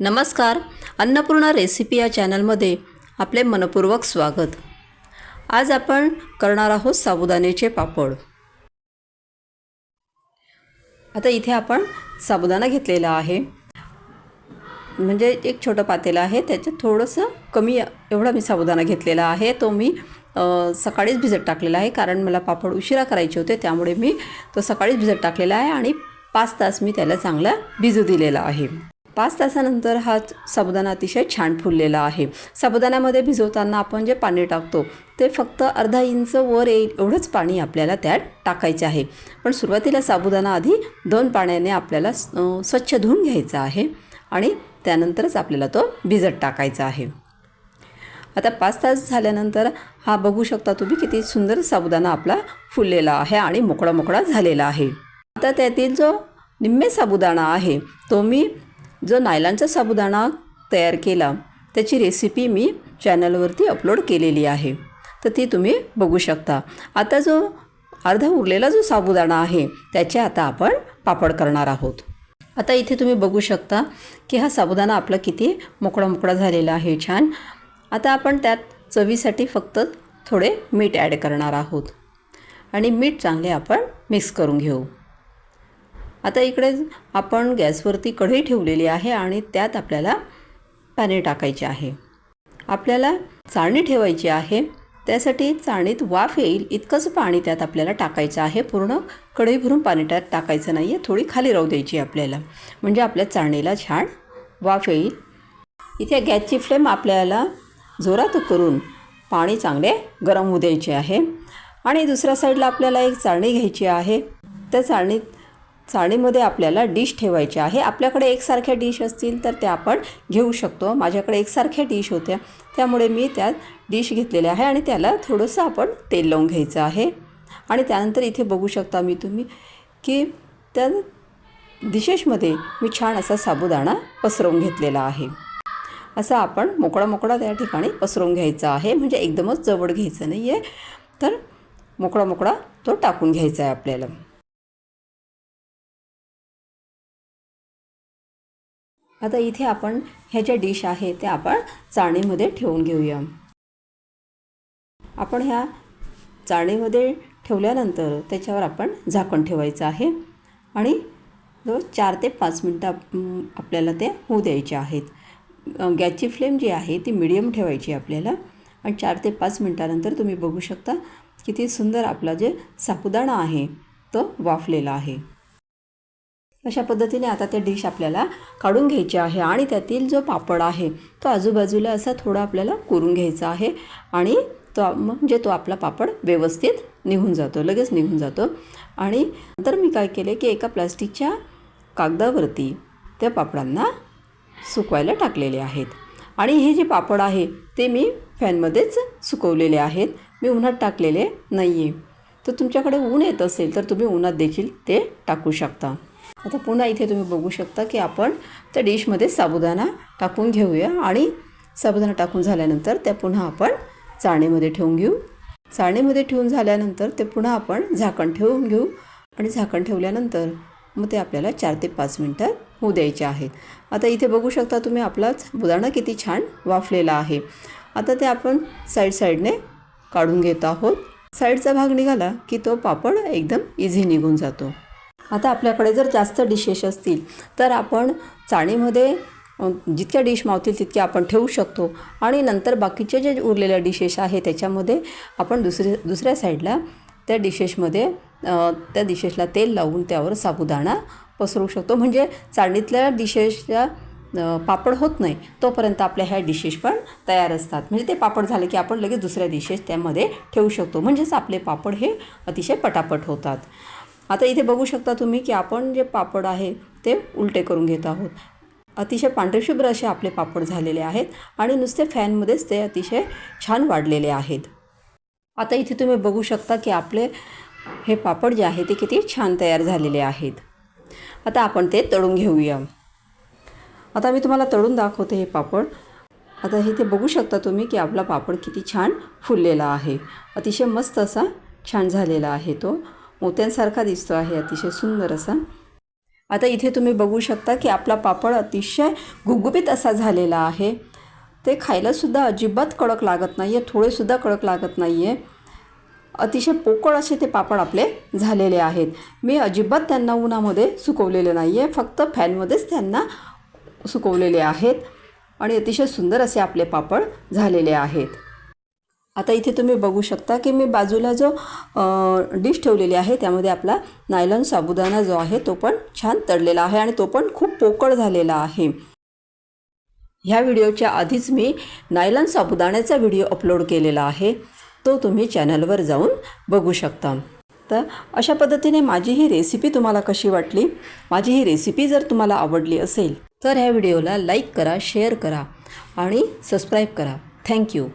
नमस्कार अन्नपूर्णा रेसिपी या चॅनलमध्ये आपले मनपूर्वक स्वागत. आज आपण करणार आहोत साबुदाण्याचे पापड. आता इथे आपण साबुदाणा घेतलेला आहे. म्हणजे एक छोटं पातेलं आहे त्याच्यात थोडंसं कमी एवढा मी साबुदाणा घेतलेला आहे. तो मी सकाळीच भिजत टाकलेला आहे कारण मला पापड उशिरा करायचे होते त्यामुळे मी तो सकाळीच भिजत टाकलेला आहे आणि पाच तास मी त्याला चांगला भिजू दिलेला आहे. पाच तासानंतर हा साबुदाणा अतिशय छान फुललेला आहे. साबुदाण्यामध्ये भिजवताना आपण जे पाणी टाकतो ते फक्त अर्धा इंच वर येईल एवढंच पाणी आपल्याला त्यात टाकायचे आहे. पण सुरुवातीला साबुदाणा आधी दोन पाण्याने आपल्याला स्वच्छ धुवून घ्यायचा आहे आणि त्यानंतरच आपल्याला तो भिजत टाकायचा आहे. आता पाच तास झाल्यानंतर हा बघू शकता तुम्ही किती सुंदर साबुदाणा आपला फुललेला आहे आणि मोकळा मोकळा झालेला आहे. आता त्यातील जो निम्मे साबुदाणा आहे तो मी जो नायलांचा साबुदाणा तयार केला त्याची रेसिपी मी चॅनलवरती अपलोड केलेली आहे. तर ती तुम्ही बघू शकता. आता जो अर्धा उरलेला जो साबुदाणा आहे त्याचे आता आपण पापड करणार आहोत. आता इथे तुम्ही बघू शकता की हा साबुदाणा आपला किती मोकळा मोकळा झालेला आहे छान. आता आपण त्यात चवीसाठी फक्त थोडे मीठ ॲड करणार आहोत. आणि मीठ चांगले आपण मिक्स करून घेऊ. आता इकडे आपण गॅसवरती कढई ठेवलेली आहे आणि त्यात आपल्याला पाणी टाकायचे आहे. आपल्याला चाळणी ठेवायची आहे. त्यासाठी चाळणीत वाफ येईल. इतकंच पाणी त्यात आपल्याला टाकायचं आहे. पूर्ण कढई भरून पाणी त्यात टाकायचं नाही आहे थोडी खाली राहू द्यायची आपल्याला. म्हणजे आपल्या चाळणीला छान वाफ येईल. इथे गॅसची फ्लेम आपल्याला जोरात करून पाणी चांगले गरम होऊ द्यायचे आहे. आणि दुसऱ्या साईडला आपल्याला एक चाळणी घ्यायची आहे. त्या चाळणीत चाळणीमध्ये आपल्याला डिश ठेवायची आहे. आपल्याकडे एकसारख्या डिश असतील तर त्या आपण घेऊ शकतो. माझ्याकडे एकसारख्या डिश होत्या. त्यामुळे मी त्यात डिश घेतलेल्या आहे आणि त्याला थोडंसं आपण तेल लावून घ्यायचं आहे. आणि त्यानंतर इथे बघू शकता मी तुम्ही की त्या डिशेशमध्ये मी छान असा साबुदाणा पसरवून घेतलेला आहे. असा आपण मोकळा मोकळा त्या ठिकाणी पसरवून घ्यायचा आहे. म्हणजे एकदमच जवळ घ्यायचं नाही आहे तर मोकळा मोकळा तो टाकून घ्यायचा आहे आपल्याला. आता इथे आपण ह्या ज्या डिश आहे त्या आपण चाळणीमध्ये ठेवून घेऊया. आपण ह्या चाळणीमध्ये ठेवल्यानंतर त्याच्यावर आपण झाकण ठेवायचं आहे. आणि जवळ चार ते पाच मिनटं आपल्याला ते होऊ द्यायचे आहेत. गॅसची फ्लेम जी आहे ती मिडियम ठेवायची आपल्याला. आणि चार ते पाच मिनटानंतर तुम्ही बघू शकता किती सुंदर आपला जे साबुदाणा आहे तो वाफलेला आहे. अशा पद्धतीने आता ते डिश आपल्याला काढून घ्यायचे आहे आणि त्यातील जो पापड आहे तो आजूबाजूला असा थोडा आपल्याला कोरून घ्यायचा आहे आणि तो म्हणजे तो आपला पापड व्यवस्थित निघून जातो लगेच निघून जातो. आणि नंतर मी काय केले की एका प्लास्टिकच्या कागदावरती त्या पापडांना सुकवायला टाकलेले आहेत. आणि हे जे पापड आहे ते मी फॅनमध्येच सुकवलेले आहेत. मी उन्हात टाकलेले नाही आहे तर तुमच्याकडे ऊन येत असेल तर तुम्ही उन्हात देखील ते टाकू शकता. आता पुन्हा इथे तुम्ही बघू शकता की आपण त्या डिशमध्ये साबुदाणा टाकून घेऊया आणि साबुदाणा टाकून झाल्यानंतर त्या पुन्हा आपण चाळणीमध्ये ठेवून घेऊ. चाळणीमध्ये ठेवून झाल्यानंतर ते पुन्हा आपण झाकण ठेवून घेऊ आणि झाकण ठेवल्यानंतर मग ते आपल्याला चार ते पाच मिनटं होऊ द्यायचे आहेत. आता इथे बघू शकता तुम्ही आपला बुदाणा किती छान वाफलेला आहे. आता ते आपण साईड साईडने काढून घेत आहोत. साईडचा भाग निघाला की तो पापड एकदम इझी निघून जातो. आता आपल्याकडे जर जास्त डिशेस असतील तर आपण चाळणीमध्ये जितक्या डिश मावतील तितक्या आपण ठेवू शकतो. आणि नंतर बाकीचे जे उरलेल्या डिशेस आहे त्याच्यामध्ये आपण दुसरे दुसऱ्या साईडला त्या डिशेसमध्ये त्या डिशेसला तेल लावून त्यावर साबुदाणा पसरू शकतो. म्हणजे चाळणीतल्या डिशेसच्या पापड होत नाही तोपर्यंत आपल्या ह्या डिशेस पण तयार असतात. म्हणजे ते पापड झाले की आपण लगेच दुसऱ्या डिशेस त्यामध्ये ठेवू शकतो. म्हणजेच आपले पापड हे अतिशय पटापट होतात. आता इथे बघू शकता तुम्ही की आपण जे पापड आहे ते उलटे करून घेत आहोत. अतिशय पांढरेशुभ्र असे आपले पापड झालेले आहेत आणि नुसते फॅनमध्येच ते अतिशय छान वाढलेले आहेत. आता इथे तुम्ही बघू शकता की आपले हे पापड जे आहे ते किती छान तयार झालेले आहेत. आता आपण ते तळून घेऊया. आता मी तुम्हाला तळून दाखवते हे पापड. आता हे ते बघू शकता तुम्ही की आपला पापड किती छान फुललेला आहे. अतिशय मस्त असा छान झालेला आहे तो. मोत्यांसारखा दिसतो आहे अतिशय सुंदर असा. आता इथे तुम्ही बघू शकता की आपला पापड अतिशय गुगुबीत असा झालेला आहे. ते खायलासुद्धा अजिबात कडक लागत नाही आहे थोडेसुद्धा कडक लागत नाही आहे अतिशय पोकळ असे ते पापड आपले झालेले आहेत. मी अजिबात त्यांना उन्हामध्ये सुकवलेले नाही आहे फक्त फॅनमध्येच त्यांना सुकवलेले आहेत. आणि अतिशय सुंदर असे आपले पापड झालेले आहेत. आता इथे तुम्ही बघू शकता की मी बाजूला जो डिश ठेवलेली आहे त्यामध्ये आपला नायलॉन साबुदाणा जो आहे तो पण छान तळलेला आहे आणि तो पण खूप पोकळ झालेला आहे. ह्या व्हिडिओच्या आधीच मी नायलॉन साबुदाण्याचा व्हिडिओ अपलोड केलेला आहे. तो तुम्ही चॅनलवर जाऊन बघू शकता. तर अशा पद्धतीने माझी ही रेसिपी तुम्हाला कशी वाटली? माझी ही रेसिपी जर तुम्हाला आवडली असेल तर ह्या व्हिडिओला लाईक करा शेअर करा आणि सबस्क्राईब करा. थँक्यू